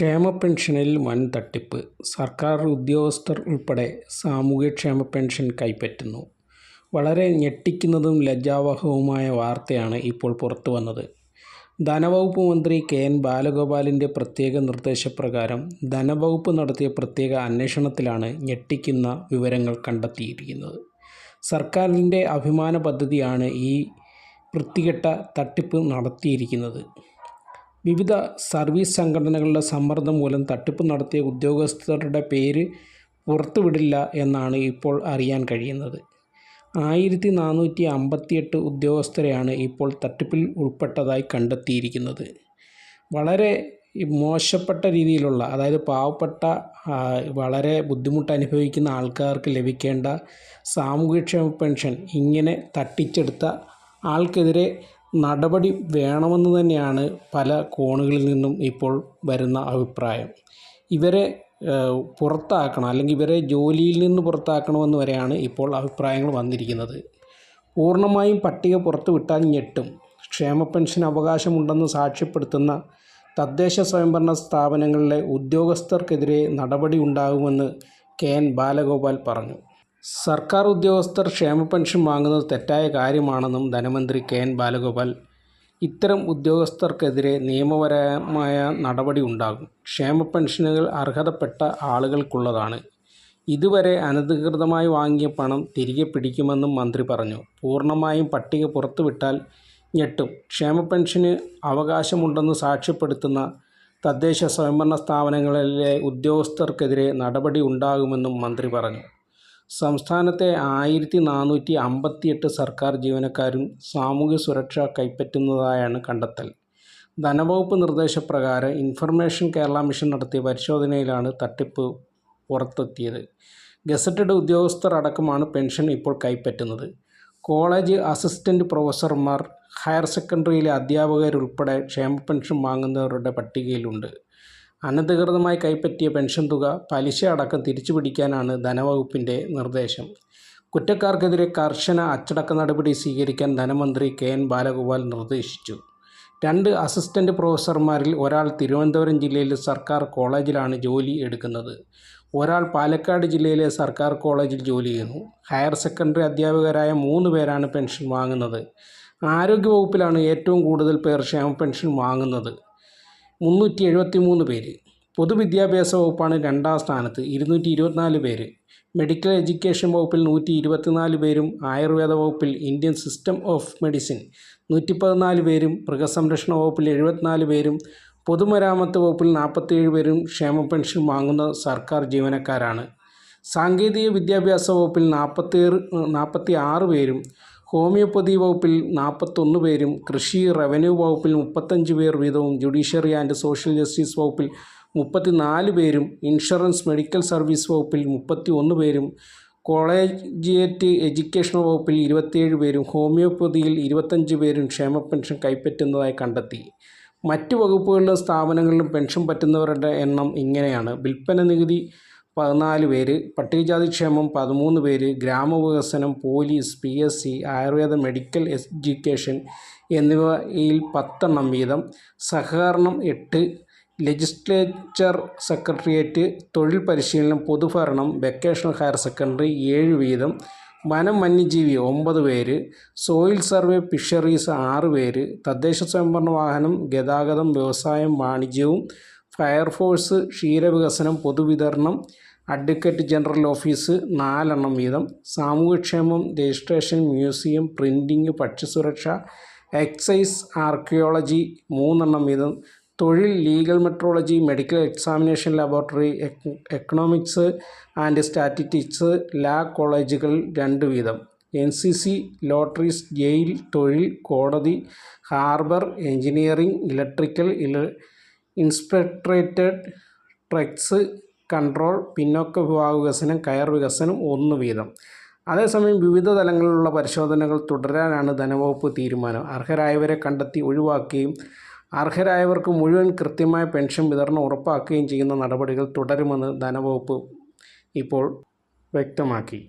ക്ഷേമ പെൻഷനിൽ വൻ തട്ടിപ്പ് സർക്കാർ ഉദ്യോഗസ്ഥർ ഉൾപ്പെടെ സാമൂഹ്യക്ഷേമ പെൻഷൻ കൈപ്പറ്റുന്നു. വളരെ ഞെട്ടിക്കുന്നതും ലജ്ജാവഹവുമായ വാർത്തയാണ് ഇപ്പോൾ പുറത്തു വന്നത്. ധനവകുപ്പ് മന്ത്രി കെ എൻ ബാലഗോപാലിന്റെ പ്രത്യേക നിർദ്ദേശപ്രകാരം ധനവകുപ്പ് നടത്തിയ പ്രത്യേക അന്വേഷണത്തിലാണ് ഞെട്ടിക്കുന്ന വിവരങ്ങൾ കണ്ടെത്തിയിരിക്കുന്നത്. സർക്കാരിന്റെ അഭിമാന പദ്ധതിയാണ് ഈ വൃത്തികെട്ട തട്ടിപ്പ് നടത്തിയിരിക്കുന്നത്. വിവിധ സർവീസ് സംഘടനകളുടെ സമ്മർദ്ദം മൂലം തട്ടിപ്പ് നടത്തിയ ഉദ്യോഗസ്ഥരുടെ പേര് പുറത്തുവിടില്ല എന്നാണ് ഇപ്പോൾ അറിയാൻ കഴിയുന്നത്. ആയിരത്തി നാനൂറ്റി അമ്പത്തിയെട്ട് ഉദ്യോഗസ്ഥരെയാണ് ഇപ്പോൾ തട്ടിപ്പിൽ ഉൾപ്പെട്ടതായി കണ്ടെത്തിയിരിക്കുന്നത്. വളരെ മോശപ്പെട്ട രീതിയിലുള്ള അതായത് പാവപ്പെട്ട വളരെ ബുദ്ധിമുട്ട് അനുഭവിക്കുന്ന ആൾക്കാർക്ക് ലഭിക്കേണ്ട സാമൂഹ്യക്ഷേമ പെൻഷൻ ഇങ്ങനെ തട്ടിച്ചെടുത്ത ആൾക്കെതിരെ നടപടി വേണമെന്ന് തന്നെയാണ് പല കോണുകളിൽ നിന്നും ഇപ്പോൾ വരുന്ന അഭിപ്രായം. ഇവരെ പുറത്താക്കണം അല്ലെങ്കിൽ ഇവരെ ജോലിയിൽ നിന്ന് പുറത്താക്കണമെന്ന് വരെയാണ് ഇപ്പോൾ അഭിപ്രായങ്ങൾ വന്നിരിക്കുന്നത്. പൂർണമായും പട്ടിക പുറത്തു വിട്ടാൽ ഞെട്ടും. ക്ഷേമ പെൻഷൻ അവകാശമുണ്ടെന്ന് സാക്ഷ്യപ്പെടുത്തുന്ന തദ്ദേശ സ്വയംഭരണ സ്ഥാപനങ്ങളിലെ ഉദ്യോഗസ്ഥർക്കെതിരെ നടപടി ഉണ്ടാകുമെന്ന് കെ എൻ ബാലഗോപാൽ പറഞ്ഞു. സർക്കാർ ഉദ്യോഗസ്ഥർ ക്ഷേമ പെൻഷൻ വാങ്ങുന്നത് തെറ്റായ കാര്യമാണെന്നും ധനമന്ത്രി കെ എൻ ബാലഗോപാൽ. ഇത്തരം ഉദ്യോഗസ്ഥർക്കെതിരെ നിയമപരമായ നടപടി ഉണ്ടാകും. ക്ഷേമ പെൻഷനുകൾ അർഹതപ്പെട്ട ആളുകൾക്കുള്ളതാണ്. ഇതുവരെ അനധികൃതമായി വാങ്ങിയ പണം തിരികെ പിടിക്കുമെന്നും മന്ത്രി പറഞ്ഞു. പൂർണമായും പട്ടിക പുറത്തുവിട്ടാൽ ഞെട്ടും. ക്ഷേമ പെൻഷന് അവകാശമുണ്ടെന്ന് സാക്ഷ്യപ്പെടുത്തുന്ന തദ്ദേശ സ്വയംഭരണ സ്ഥാപനങ്ങളിലെ ഉദ്യോഗസ്ഥർക്കെതിരെ നടപടി ഉണ്ടാകുമെന്നും മന്ത്രി പറഞ്ഞു. സംസ്ഥാനത്തെ ആയിരത്തി നാനൂറ്റി അമ്പത്തിയെട്ട് സർക്കാർ ജീവനക്കാരും സാമൂഹ്യ സുരക്ഷ കൈപ്പറ്റുന്നതായാണ് കണ്ടെത്തൽ. ധനവകുപ്പ് നിർദ്ദേശപ്രകാരം ഇൻഫർമേഷൻ കേരള മിഷൻ നടത്തിയ പരിശോധനയിലാണ് തട്ടിപ്പ് പുറത്തെത്തിയത്. ഗസറ്റഡ് ഉദ്യോഗസ്ഥർ അടക്കമാണ് പെൻഷൻ ഇപ്പോൾ കൈപ്പറ്റുന്നത്. കോളേജ് അസിസ്റ്റന്റ് പ്രൊഫസർമാർ ഹയർ സെക്കൻഡറിയിലെ അധ്യാപകരുൾപ്പെടെ ക്ഷേമ പെൻഷൻ വാങ്ങുന്നവരുടെ പട്ടികയിലുണ്ട്. അനധികൃതമായി കൈപ്പറ്റിയ പെൻഷൻ തുക പലിശ അടക്കം തിരിച്ചു പിടിക്കാനാണ് ധനവകുപ്പിന്റെ നിർദ്ദേശം. കുറ്റക്കാർക്കെതിരെ കർശന അച്ചടക്ക നടപടി സ്വീകരിക്കാൻ ധനമന്ത്രി കെ എൻ ബാലഗോപാൽ നിർദ്ദേശിച്ചു. രണ്ട് അസിസ്റ്റന്റ് പ്രൊഫസർമാരിൽ ഒരാൾ തിരുവനന്തപുരം ജില്ലയിലെ സർക്കാർ കോളേജിലാണ് ജോലി എടുക്കുന്നത്. ഒരാൾ പാലക്കാട് ജില്ലയിലെ സർക്കാർ കോളേജിൽ ജോലി ചെയ്യുന്നു. ഹയർ സെക്കൻഡറി അധ്യാപകരായ മൂന്ന് പേരാണ് പെൻഷൻ വാങ്ങുന്നത്. ആരോഗ്യവകുപ്പിലാണ് ഏറ്റവും കൂടുതൽ പേർ ക്ഷേമ പെൻഷൻ വാങ്ങുന്നത്. മുന്നൂറ്റി എഴുപത്തി മൂന്ന് പേര്. പൊതുവിദ്യാഭ്യാസ വകുപ്പാണ് രണ്ടാം സ്ഥാനത്ത് ഇരുന്നൂറ്റി ഇരുപത്തിനാല് പേര്. മെഡിക്കൽ എഡ്യൂക്കേഷൻ വകുപ്പിൽ നൂറ്റി ഇരുപത്തിനാല് പേരും ആയുർവേദ വകുപ്പിൽ ഇന്ത്യൻ സിസ്റ്റം ഓഫ് മെഡിസിൻ നൂറ്റി പതിനാല് പേരും മൃഗസംരക്ഷണ വകുപ്പിൽ എഴുപത്തിനാല് പേരും പൊതുമരാമത്ത് വകുപ്പിൽ നാൽപ്പത്തേഴ് പേരും ക്ഷേമ പെൻഷൻ വാങ്ങുന്ന സർക്കാർ ജീവനക്കാരാണ്. സാങ്കേതിക വിദ്യാഭ്യാസ വകുപ്പിൽ നാൽപ്പത്തേറ് നാൽപ്പത്തി ആറ് പേരും ഹോമിയോപ്പതി വകുപ്പിൽ നാൽപ്പത്തൊന്ന് പേരും കൃഷി റവന്യൂ വകുപ്പിൽ മുപ്പത്തഞ്ച് പേർ വീതവും ജുഡീഷ്യറി ആൻഡ് സോഷ്യൽ ജസ്റ്റിസ് വകുപ്പിൽ മുപ്പത്തി നാല് പേരും ഇൻഷുറൻസ് മെഡിക്കൽ സർവീസ് വകുപ്പിൽ മുപ്പത്തി ഒന്ന് പേരും കോളേജിയേറ്റ് എഡ്യൂക്കേഷൻ വകുപ്പിൽ ഇരുപത്തിയേഴ് പേരും ഹോമിയോപ്പതിയിൽ ഇരുപത്തഞ്ച് പേരും ക്ഷേമ പെൻഷൻ കൈപ്പറ്റുന്നതായി കണ്ടെത്തി. മറ്റ് വകുപ്പുകളിലും സ്ഥാപനങ്ങളിലും പെൻഷൻ പറ്റുന്നവരുടെ എണ്ണം ഇങ്ങനെയാണ്. വിൽപ്പന നികുതി പതിനാല് പേര് പട്ടികജാതി ക്ഷേമം പതിമൂന്ന് പേര് ഗ്രാമവികസനം police P S C Ayurveda medical education എന്നിവയിൽ പത്തെണ്ണം വീതം സഹകരണം എട്ട് ലെജിസ്ലേച്ചർ സെക്രട്ടേറിയറ്റ് തൊഴിൽ പരിശീലനം പൊതുഭരണം വെക്കേഷണൽ ഹയർ സെക്കൻഡറി ഏഴ് വീതം വനം വന്യജീവി ഒമ്പത് പേര് സോയിൽ സർവേ ഫിഷറീസ് ആറ് പേര് തദ്ദേശ സ്വയംഭരണ വാഹനം ഗതാഗതം വ്യവസായം വാണിജ്യവും ഫയർഫോഴ്സ് ക്ഷീരവികസനം പൊതുവിതരണം അഡ്വക്കേറ്റ് ജനറൽ ഓഫീസ് നാലെണ്ണം വീതം. സാമൂഹ്യക്ഷേമം രജിസ്ട്രേഷൻ മ്യൂസിയം പ്രിന്റിങ് ഭക്ഷ്യസുരക്ഷ എക്സൈസ് ആർക്കിയോളജി മൂന്നെണ്ണം വീതം. തൊഴിൽ legal metrology medical examination laboratory economics and statistics law കോളേജുകൾ രണ്ട് വീതം. N C C lotteries jail തൊഴിൽ കോടതി ഹാർബർ എഞ്ചിനീയറിംഗ് ഇലക്ട്രിക്കൽ ഇല ട്രക്സ് കൺട്രോൾ പിന്നോക്ക വിഭാഗ വികസനം കയർ വികസനം ഒന്ന് വീതം. അതേസമയം വിവിധ തലങ്ങളിലുള്ള പരിശോധനകൾ തുടരാനാണ് ധനവകുപ്പ് തീരുമാനം. അർഹരായവരെ കണ്ടെത്തി ഒഴിവാക്കുകയും അർഹരായവർക്ക് മുഴുവൻ കൃത്യമായ പെൻഷൻ വിതരണം ഉറപ്പാക്കുകയും ചെയ്യുന്ന നടപടികൾ തുടരുമെന്ന് ധനവകുപ്പ് ഇപ്പോൾ വ്യക്തമാക്കി.